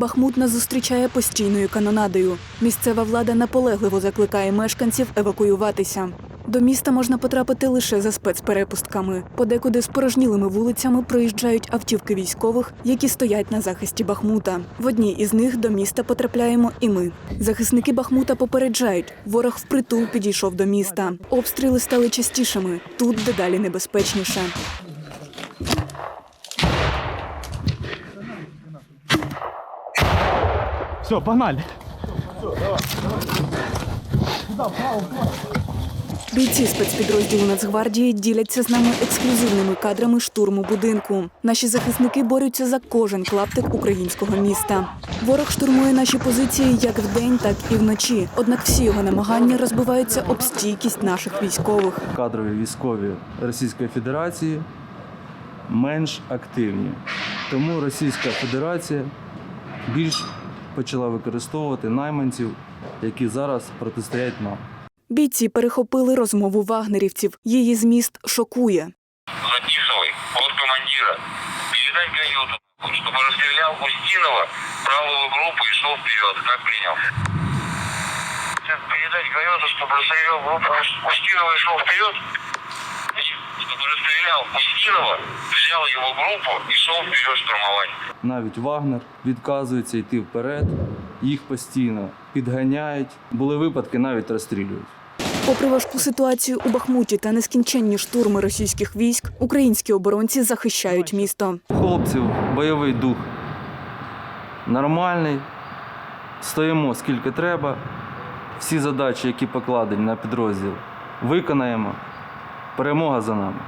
Бахмут нас зустрічає постійною канонадою. Місцева влада наполегливо закликає мешканців евакуюватися. До міста можна потрапити лише за спецперепустками. Подекуди спорожнілими вулицями проїжджають автівки військових, які стоять на захисті Бахмута. В одній із них до міста потрапляємо і ми. Захисники Бахмута попереджають, ворог впритул підійшов до міста. Обстріли стали частішими. Тут дедалі небезпечніше. Все, погнали. Бійці спецпідрозділу Нацгвардії діляться з нами ексклюзивними кадрами штурму будинку. Наші захисники борються за кожен клаптик українського міста. Ворог штурмує наші позиції як вдень, так і вночі. Однак всі його намагання розбиваються об стійкість наших військових. кадрові військові Російської Федерації менш активні. Тому Російська Федерація більш почала використовувати найманців, які зараз протистоять нам. Бійці перехопили розмову вагнерівців. Її зміст шокує. Записывай от командира. Передай каюту, чтобы расстрелял Устинова, правую группу и шел вперед. Как принял? Передать каюту, чтобы расстрелял группу Устинова и шел вперед. Расстрелял Устинова, взял его группу и шел вперед штурмовать. Навіть Вагнер відказується йти вперед, їх постійно підганяють. Були випадки, навіть розстрілюють. Попри важку ситуацію у Бахмуті та нескінченні штурми російських військ, українські оборонці захищають місто. Хлопців бойовий дух нормальний. Стоїмо скільки треба. Всі задачі, які покладені на підрозділ, виконаємо. Перемога за нами.